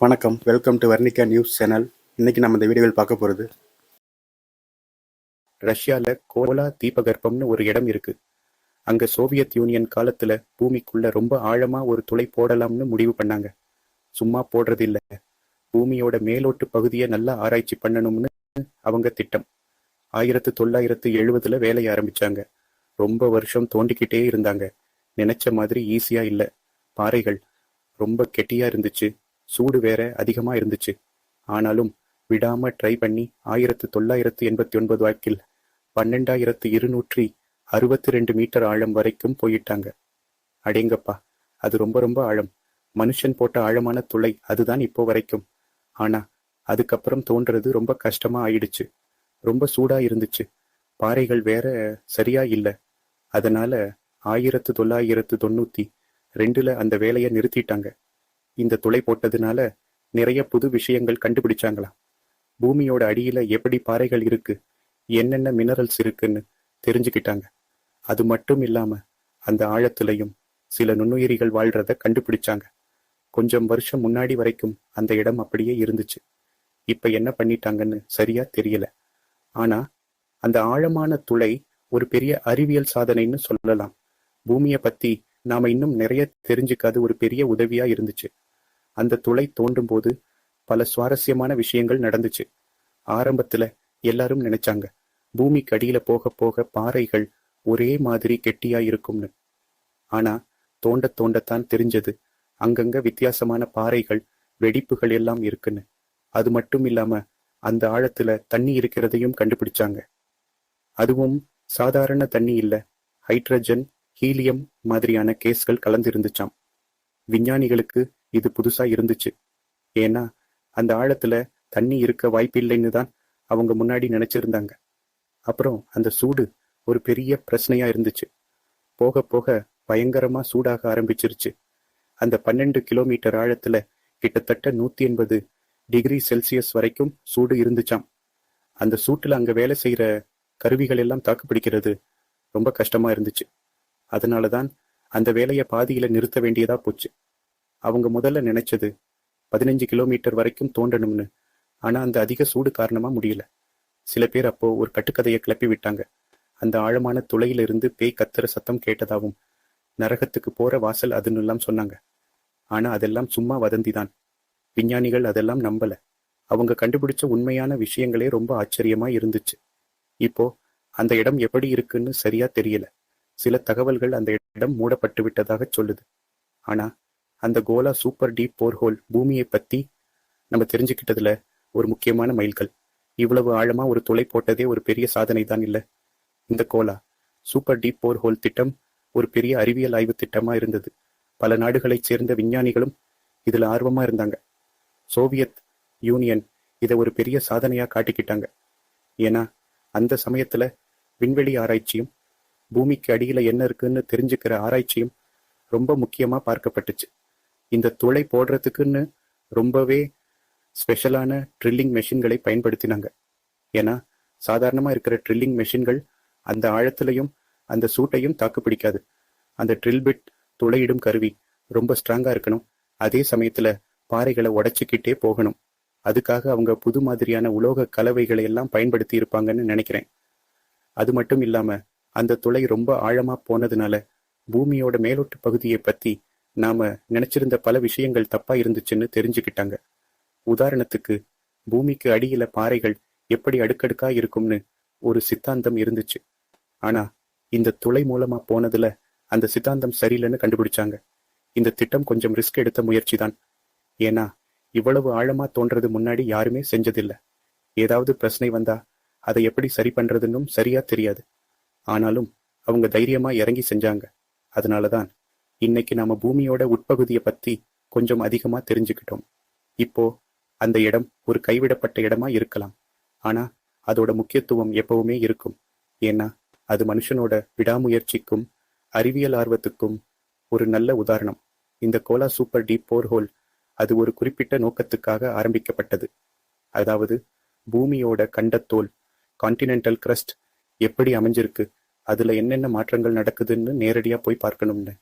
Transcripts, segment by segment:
வணக்கம். Welcome to Varnika news channel இன்னைக்கு நம்ம இந்த வீடியோவில் பார்க்க போகிறது ரஷ்யாவில் கோலா தீபகற்பம்னு ஒரு இடம் இருக்கு. அங்கே சோவியத் யூனியன் காலத்தில் பூமிக்குள்ள ரொம்ப ஆழமாக ஒரு துளை போடலாம்னு முடிவு பண்ணாங்க. சும்மா போடுறது இல்லை பூமியோட மேலோட்டு பகுதியை நல்லா ஆராய்ச்சி பண்ணணும்னு அவங்க திட்டம். ஆயிரத்து தொள்ளாயிரத்து எழுபதில் வேலையை ஆரம்பிச்சாங்க. ரொம்ப வருஷம் தோண்டிக்கிட்டே இருந்தாங்க. நினைச்ச மாதிரி ஈஸியா இல்லை. பாறைகள் ரொம்ப கெட்டியா இருந்துச்சு. சூடு வேற அதிகமா இருந்துச்சு. ஆனாலும் விடாம ட்ரை பண்ணி ஆயிரத்து தொள்ளாயிரத்து எண்பத்தி ஒன்பது வாக்கில் பன்னெண்டாயிரத்து இருநூற்றி அறுபத்தி ரெண்டு மீட்டர் ஆழம் வரைக்கும் போயிட்டாங்க. அடேங்கப்பா அது ரொம்ப ரொம்ப ஆழம். மனுஷன் போட்ட ஆழமான துளை அதுதான் இப்போ வரைக்கும். ஆனா அதுக்கப்புறம் தோன்றது ரொம்ப கஷ்டமா ஆயிடுச்சு. ரொம்ப சூடா இருந்துச்சு. பாறைகள் வேற சரியா இல்லை. அதனால ஆயிரத்து தொள்ளாயிரத்து தொண்ணூத்தி ரெண்டுல அந்த வேலையை நிறுத்திட்டாங்க. இந்த துளை போட்டதுனால நிறைய புது விஷயங்கள் கண்டுபிடிச்சாங்களாம் பூமியோட அடியில எப்படி பாறைகள் இருக்கு? என்னென்ன மினரல்ஸ் இருக்குன்னு தெரிஞ்சுக்கிட்டாங்க. அது மட்டும் இல்லாம அந்த ஆழத்துலயும் சில நுண்ணுயிரிகள் வாழ்றத கண்டுபிடிச்சாங்க. கொஞ்சம் வருஷம் முன்னாடி வரைக்கும் அந்த இடம் அப்படியே இருந்துச்சு. இப்ப என்ன பண்ணிட்டாங்கன்னு சரியா தெரியல. ஆனா அந்த ஆழமான துளை ஒரு பெரிய அறிவியல் சாதனைன்னு சொல்லலாம். பூமியை பத்தி நாம இன்னும் நிறைய தெரிஞ்சுக்காது ஒரு பெரிய உதவியா இருந்துச்சு. அந்த துளை தோண்டும் போது பல சுவாரஸ்யமான விஷயங்கள் நடந்துச்சு. ஆரம்பத்துல எல்லாரும் நினைச்சாங்க பூமிக்கு அடியில போக போக பாறைகள் ஒரே மாதிரி கெட்டியா இருக்கும்னு. ஆனா தோண்ட தோண்டத்தான் தெரிஞ்சது அங்கங்க வித்தியாசமான பாறைகள் வெடிப்புகள் எல்லாம் இருக்குன்னு. அது மட்டும் இல்லாம அந்த ஆழத்துல தண்ணி இருக்கிறதையும் கண்டுபிடிச்சாங்க. அதுவும் சாதாரண தண்ணி இல்ல ஹைட்ரஜன் ஹீலியம் மாதிரியான கேஸ்கள் கலந்திருந்துச்சாம். விஞ்ஞானிகளுக்கு இது புதுசா இருந்துச்சு. ஏன்னா அந்த ஆழத்துல தண்ணி இருக்க வாய்ப்பில்லைன்னு தான் அவங்க முன்னாடி நினைச்சிருந்தாங்க. அப்புறம் அந்த சூடு ஒரு பெரிய பிரச்சனையா இருந்துச்சு. போக போக பயங்கரமா சூடாக ஆரம்பிச்சிருச்சு. அந்த பன்னெண்டு கிலோமீட்டர் ஆழத்துல கிட்டத்தட்ட நூத்தி எண்பது டிகிரி செல்சியஸ் வரைக்கும் சூடு இருந்துச்சாம். அந்த சூட்டுல அங்க வேலை செய்யற கருவிகள் எல்லாம் தாக்குப்பிடிக்கிறது ரொம்ப கஷ்டமா இருந்துச்சு. அதனாலதான் அந்த வேலையை பாதியில நிறுத்த வேண்டியதா போச்சு. அவங்க முதல்ல நினைச்சது பதினஞ்சு கிலோமீட்டர் வரைக்கும் தோண்டணும்னு. ஆனா அந்த அதிக சூடு காரணமா முடியல. சில பேர் அப்போ ஒரு கட்டுக்கதையை கிளப்பி விட்டாங்க. அந்த ஆழமான துளையில இருந்து பேய் கத்துற சத்தம் கேட்டதாவும் நரகத்துக்கு போற வாசல் அதுன்னு எல்லாம் சொன்னாங்க. ஆனா அதெல்லாம் சும்மா வதந்திதான். விஞ்ஞானிகள் அதெல்லாம் நம்பல. அவங்க கண்டுபிடிச்ச உண்மையான விஷயங்களே ரொம்ப ஆச்சரியமா இருந்துச்சு. இப்போ அந்த இடம் எப்படி இருக்குன்னு சரியா தெரியல. சில தகவல்கள் அந்த இடம் மூடப்பட்டு விட்டதாக சொல்லுது. ஆனா அந்த கோலா சூப்பர் டீப் போர்ஹோல் பூமியை பத்தி நம்ம தெரிஞ்சுக்கிட்டதுல ஒரு முக்கியமான மைல்கல். இவ்வளவு ஆழமா ஒரு துளை போட்டதே ஒரு பெரிய சாதனை தான் இல்ல. இந்த கோலா சூப்பர் டீப் போர்ஹோல் திட்டம் ஒரு பெரிய அறிவியல் ஆய்வு திட்டமா இருந்தது. பல நாடுகளைச் சேர்ந்த விஞ்ஞானிகளும் இதுல ஆர்வமா இருந்தாங்க. சோவியத் யூனியன் இதை ஒரு பெரிய சாதனையா காட்டிக்கிட்டாங்க. ஏன்னா அந்த சமயத்துல விண்வெளி ஆராய்ச்சியும் பூமிக்கு அடியில என்ன இருக்குன்னு தெரிஞ்சுக்கிற ஆராய்ச்சியும் ரொம்ப முக்கியமா பார்க்கப்பட்டுச்சு. இந்த துளை போடுறதுக்குன்னு ரொம்பவே ஸ்பெஷலான ட்ரில்லிங் மெஷின்களை பயன்படுத்தினாங்க. ஏன்னா சாதாரணமாக இருக்கிற ட்ரில்லிங் மெஷின்கள் அந்த ஆழத்திலையும் அந்த சூட்டையும் தாக்கு பிடிக்காது. அந்த ட்ரில் பிட் துளையிடும் கருவி ரொம்ப ஸ்ட்ராங்காக இருக்கணும். அதே சமயத்தில் பாறைகளை உடச்சிக்கிட்டே போகணும். அதுக்காக அவங்க புது மாதிரியான உலோக கலவைகளை எல்லாம் பயன்படுத்தி இருப்பாங்கன்னு நினைக்கிறேன். அது மட்டும் இல்லாமல் அந்த துளை ரொம்ப ஆழமாக போனதுனால பூமியோட மேலோட்டு பகுதியை பற்றி நாம நினைச்சிருந்த பல விஷயங்கள் தப்பா இருந்துச்சுன்னு தெரிஞ்சுக்கிட்டாங்க. உதாரணத்துக்கு பூமிக்கு அடியில பாறைகள் எப்படி அடுக்கடுக்கா இருக்கும்னு ஒரு சித்தாந்தம் இருந்துச்சு. ஆனா இந்த துளை மூலமா போனதுல அந்த சித்தாந்தம் சரியில்லைன்னு கண்டுபிடிச்சாங்க. இந்த திட்டம் கொஞ்சம் ரிஸ்க் எடுத்த முயற்சி தான் ஏன்னா இவ்வளவு ஆழமா தோன்றது முன்னாடி யாருமே செஞ்சதில்லை. ஏதாவது பிரச்சனை வந்தா அதை எப்படி சரி பண்றதுன்னும் சரியா தெரியாது. ஆனாலும் அவங்க தைரியமா இறங்கி செஞ்சாங்க. அதனாலதான் இன்னைக்கு நாம பூமியோட உட்பகுதியை பத்தி கொஞ்சம் அதிகமா தெரிஞ்சுக்கிட்டோம். இப்போ அந்த இடம் ஒரு கைவிடப்பட்ட இடமா இருக்கலாம். ஆனா அதோட முக்கியத்துவம் எப்பவுமே இருக்கும். ஏன்னா அது மனுஷனோட விடாமுயற்சிக்கும் அறிவியல் ஆர்வத்துக்கும் ஒரு நல்ல உதாரணம். இந்த கோலா சூப்பர் டீப் போர்ஹோல் அது ஒரு குறிப்பிட்ட நோக்கத்துக்காக ஆரம்பிக்கப்பட்டது. அதாவது பூமியோட கண்டத்தோல் கான்டினென்டல் கிரஸ்ட் எப்படி அமைஞ்சிருக்கு அதுல என்னென்ன மாற்றங்கள் நடக்குதுன்னு நேரடியா போய் பார்க்கணும்னு.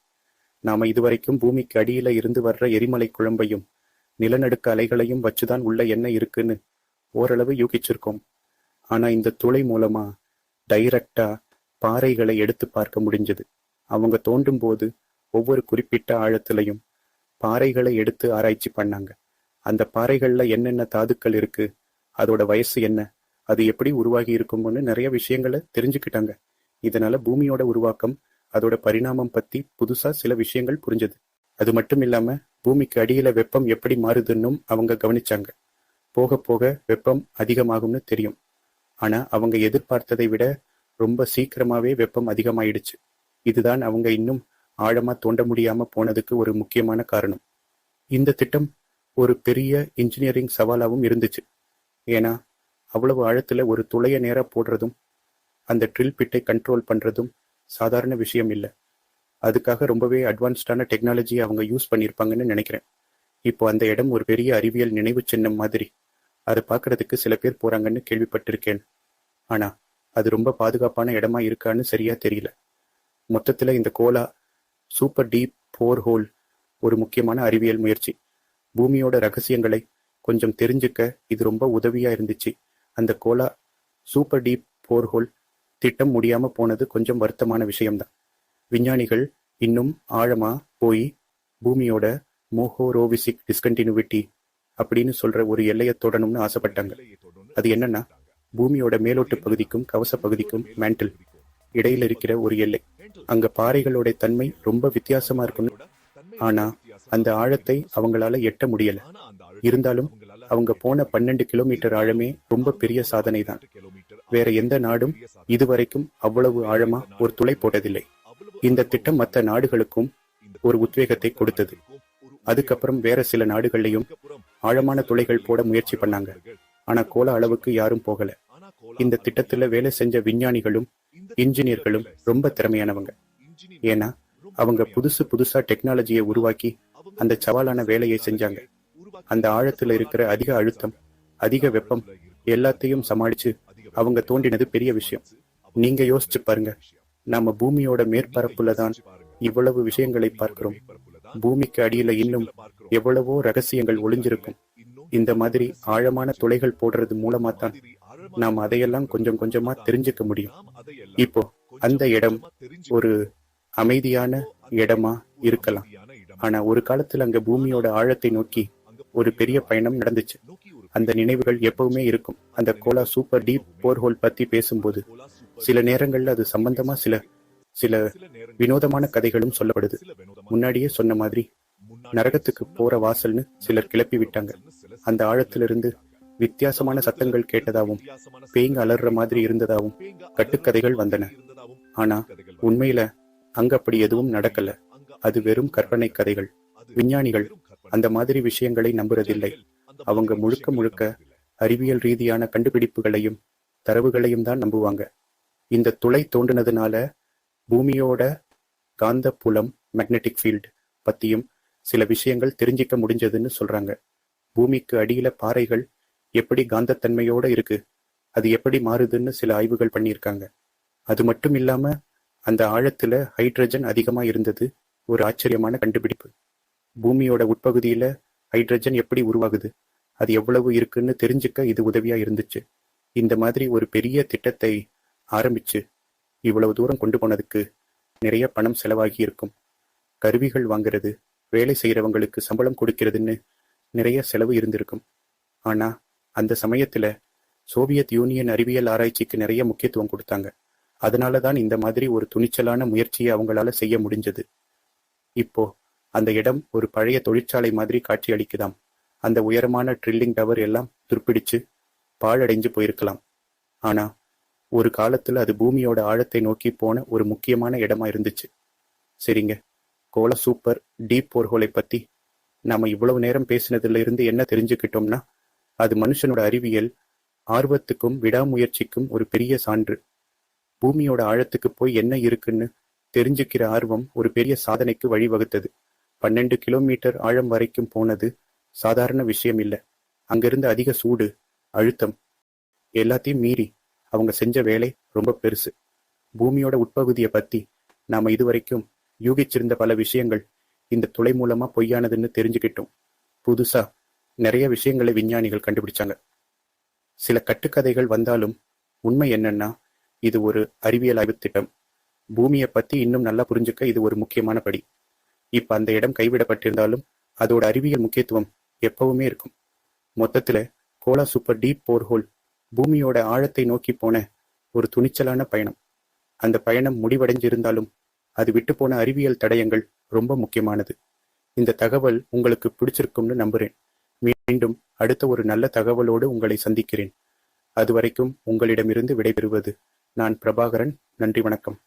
நாம இதுவரைக்கும் பூமிக்கு அடியில இருந்து வர்ற எரிமலை குழம்பையும் நிலநடுக்க அலைகளையும் வச்சுதான் உள்ள என்ன இருக்குன்னு ஓரளவு யூகிச்சிருக்கோம். ஆனா இந்த துளை மூலமா டைரக்டா பாறைகளை எடுத்து பார்க்க முடிஞ்சது. அவங்க தோண்டும் போது ஒவ்வொரு குறிப்பிட்ட ஆழத்திலையும் பாறைகளை எடுத்து ஆராய்ச்சி பண்ணாங்க. அந்த பாறைகள்ல என்னென்ன தாதுக்கள் இருக்கு அதோட வயசு என்ன அது எப்படி உருவாகி இருக்கும்னு நிறைய விஷயங்களை தெரிஞ்சுக்கிட்டாங்க. இதனால பூமியோட உருவாக்கம் அதோட பரிணாமம் பத்தி புதுசா சில விஷயங்கள் புரிஞ்சது. அது மட்டும் இல்லாம பூமிக்கு அடியில வெப்பம் எப்படி மாறுதுன்னும் அவங்க கவனிச்சாங்க. போக போக வெப்பம் அதிகமாகும்னு தெரியும். ஆனா அவங்க எதிர்பார்த்ததை விட ரொம்ப சீக்கிரமாவே வெப்பம் அதிகமாயிடுச்சு. இதுதான் அவங்க இன்னும் ஆழமா தோண்ட முடியாம போனதுக்கு ஒரு முக்கியமான காரணம். இந்த திட்டம் ஒரு பெரிய இன்ஜினியரிங் சவாலாவும் இருந்துச்சு. ஏன்னா அவ்வளவு ஆழத்துல ஒரு துளைய நேரா போடுறதும் அந்த ட்ரில் பிட்டை கண்ட்ரோல் பண்றதும் சாதாரண விஷயம் இல்லை. அதுக்காக ரொம்பவே அட்வான்ஸ்டான டெக்னாலஜியை அவங்க யூஸ் பண்ணியிருப்பாங்கன்னு நினைக்கிறேன். இப்போ அந்த இடம் ஒரு பெரிய அறிவியல் நினைவு சின்னம் மாதிரி. அதை பார்க்கறதுக்கு சில பேர் போறாங்கன்னு கேள்விப்பட்டிருக்கேன். ஆனா அது ரொம்ப பாதுகாப்பான இடமா இருக்கான்னு சரியா தெரியல. மொத்தத்துல இந்த Kola super deep bore hole ஒரு முக்கியமான அறிவியல் முயற்சி. பூமியோட ரகசியங்களை கொஞ்சம் தெரிஞ்சுக்க இது ரொம்ப உதவியா இருந்துச்சு. அந்த Kola super deep bore hole திட்டம் முடியாம போனது கொஞ்சம் வருத்தமான விஷயம்தான். விஞ்ஞானிகள் இன்னும் ஆழமா போய் பூமியோட மோஹோரோவிசிக் டிஸ்கண்டினியூவிட்டி அப்படின்னு சொல்ற ஒரு எல்லையை தொடணும்னு ஆசைப்பட்டாங்க. அது என்னன்னா பூமியோட மேலோட்டு பகுதிக்கும் கவச பகுதிக்கும் மேண்டில் இடையில இருக்கிற ஒரு எல்லை. அங்க பாறைகளோட தன்மை ரொம்ப வித்தியாசமா இருக்கும் ஆனா அந்த ஆழத்தை அவங்களால எட்ட முடியல. இருந்தாலும் அவங்க போன பன்னெண்டு கிலோமீட்டர் ஆழமே ரொம்ப பெரிய சாதனை தான் வேற எந்த நாடும் இதுவரைக்கும் அவ்வளவு ஆழமா ஒரு துளை போட்டதில்லை. இந்த திட்டம் மற்ற நாடுகளுக்கும் ஒரு உத்வேகத்தை கொடுத்தது. அதுக்கப்புறம் வேற சில நாடுகள்லயும் ஆழமான துளைகள் போட முயற்சி பண்ணாங்க. ஆனா கோல அளவுக்கு யாரும் போகல. இந்த திட்டத்துல வேலை செஞ்ச விஞ்ஞானிகளும் இன்ஜினியர்களும் ரொம்ப திறமையானவங்க. ஏன்னா அவங்க புதுசு புதுசா டெக்னாலஜியை உருவாக்கி அந்த சவாலான வேலையை செஞ்சாங்க. அந்த ஆழத்துல இருக்கிற அதிக அழுத்தம் அதிக வெப்பம் எல்லாத்தையும் சமாளிச்சு அவங்க தோண்டினது பெரிய விஷயம். நீங்க யோசிச்சு பாருங்க. நாம பூமியோட மேற்பரப்புல தான் இவ்வளவு விஷயங்களை பார்க்கிறோம். பூமிக்கு அடியில இன்னும் எவ்வளவோ ரகசியங்கள் ஒளிஞ்சிருக்கும். இந்த மாதிரி ஆழமான துளைகள் போடுறது மூலமா தான் நாம் அதையெல்லாம் கொஞ்சம் கொஞ்சமா தெரிஞ்சுக்க முடியும். இப்போ அந்த இடம் ஒரு அமைதியான இடமா இருக்கலாம். ஆனா ஒரு காலத்துல அங்க பூமியோட ஆழத்தை நோக்கி ஒரு பெரிய பயணம் நடந்துச்சு. அந்த நினைவுகள் எப்பவுமே இருக்கும். அந்த கோலா சூப்பர் டீப் போர்ஹோல் பத்தி பேசும்போது சில நேரங்கள்ல அது சம்பந்தமா சில சில வினோதமான கதைகளும் சொல்லப்படுது. முன்னாடியே சொன்ன மாதிரி நரகத்துக்கு போற வாசல்னு சிலர் கிளப்பி விட்டாங்க. அந்த ஆழத்திலிருந்து வித்தியாசமான சத்தங்கள் கேட்டதாவும் பேய்ங்க அலர்ற மாதிரி இருந்ததாவும் கட்டுக்கதைகள் வந்தன. ஆனா உண்மையில அங்க அப்படி எதுவும் நடக்கல. அது வெறும் கற்பனை கதைகள். விஞ்ஞானிகள் அந்த மாதிரி விஷயங்களை நம்புறதில்லை. அவங்க முழுக்க முழுக்க அறிவியல் ரீதியான கண்டுபிடிப்புகளையும் தரவுகளையும் தான் நம்புவாங்க. இந்த துளை தோன்றினதுனால பூமியோட காந்த புலம் மேக்னெட்டிக் ஃபீல்டு பத்தியும் சில விஷயங்கள் தெரிஞ்சிக்க முடிஞ்சதுன்னு சொல்றாங்க. பூமிக்கு அடியில பாறைகள் எப்படி காந்தத்தன்மையோட இருக்கு அது எப்படி மாறுதுன்னு சில ஆய்வுகள் பண்ணியிருக்காங்க. அது மட்டும் இல்லாம அந்த ஆழத்துல ஹைட்ரஜன் அதிகமா இருந்தது ஒரு ஆச்சரியமான கண்டுபிடிப்பு. பூமியோட உட்பகுதியில ஹைட்ரஜன் எப்படி உருவாகுது? அது எவ்வளவு இருக்குன்னு தெரிஞ்சுக்க இது உதவியா இருந்துச்சு. இந்த மாதிரி ஒரு பெரிய திட்டத்தை ஆரம்பிச்சு இவ்வளவு தூரம் கொண்டு போனதுக்கு நிறைய பணம் செலவாகி இருக்கும். கருவிகள் வாங்குறது வேலை செய்கிறவங்களுக்கு சம்பளம் கொடுக்கிறதுன்னு நிறைய செலவு இருந்திருக்கும். ஆனா அந்த சமயத்துல சோவியத் யூனியன் அறிவியல் ஆராய்ச்சிக்கு நிறைய முக்கியத்துவம் கொடுத்தாங்க. அதனால தான் இந்த மாதிரி ஒரு துணிச்சலான முயற்சியை அவங்களால செய்ய முடிஞ்சது. இப்போ அந்த இடம் ஒரு பழைய தொழிற்சாலை மாதிரி காட்சி அளிக்குதாம் அந்த உயரமான ட்ரில்லிங் டவர் எல்லாம் துருப்பிடிச்சு பாழடைஞ்சு போயிருக்கலாம். ஆனா ஒரு காலத்துல அது பூமியோட ஆழத்தை நோக்கி போன ஒரு முக்கியமான இடமா இருந்துச்சு. சரிங்க கோல சூப்பர் டீப் போர்ஹோலை பத்தி நாம இவ்வளவு நேரம் பேசினதுல இருந்து என்ன தெரிஞ்சுக்கிட்டோம்னா அது மனுஷனோட அறிவியல் ஆர்வத்துக்கும் விடாமுயற்சிக்கும் ஒரு பெரிய சான்று. பூமியோட ஆழத்துக்கு போய் என்ன இருக்குன்னு தெரிஞ்சுக்கிற ஆர்வம் ஒரு பெரிய சாதனைக்கு வழிவகுத்தது. பன்னெண்டு கிலோமீட்டர் ஆழம் வரைக்கும் போனது சாதாரண விஷயம் இல்லை அங்கிருந்து அதிக சூடு அழுத்தம் எல்லாத்தையும் மீறி அவங்க செஞ்ச வேலை ரொம்ப பெருசு. பூமியோட உட்பகுதியை பத்தி நாம இதுவரைக்கும் யூகிச்சிருந்த பல விஷயங்கள் இந்த துளை மூலமா பொய்யானதுன்னு தெரிஞ்சுக்கிட்டோம். புதுசா நிறைய விஷயங்களை விஞ்ஞானிகள் கண்டுபிடிச்சாங்க. சில கட்டுக்கதைகள் வந்தாலும் உண்மை என்னன்னா இது ஒரு அறிவியல் ஆய்வு திட்டம். பூமியை பத்தி இன்னும் நல்லா புரிஞ்சுக்க இது ஒரு முக்கியமான படி. இப்ப அந்த இடம் கைவிடப்பட்டிருந்தாலும் அதோட அறிவியல் முக்கியத்துவம் எப்பவுமே இருக்கும். மொத்தத்துல கோலா சூப்பர் டீப் போர்ஹோல் பூமியோட ஆழத்தை நோக்கி போன ஒரு துணிச்சலான பயணம். அந்த பயணம் முடிவடைஞ்சிருந்தாலும் அது விட்டு போன அறிவியல் தடயங்கள் ரொம்ப முக்கியமானது. இந்த தகவல் உங்களுக்கு பிடிச்சிருக்கும்னு நம்புறேன். மீண்டும் அடுத்த ஒரு நல்ல தகவலோடு உங்களை சந்திக்கிறேன். அதுவரைக்கும் உங்களிடமிருந்து விடைபெறுவது நான் பிரபாகரன். நன்றி வணக்கம்.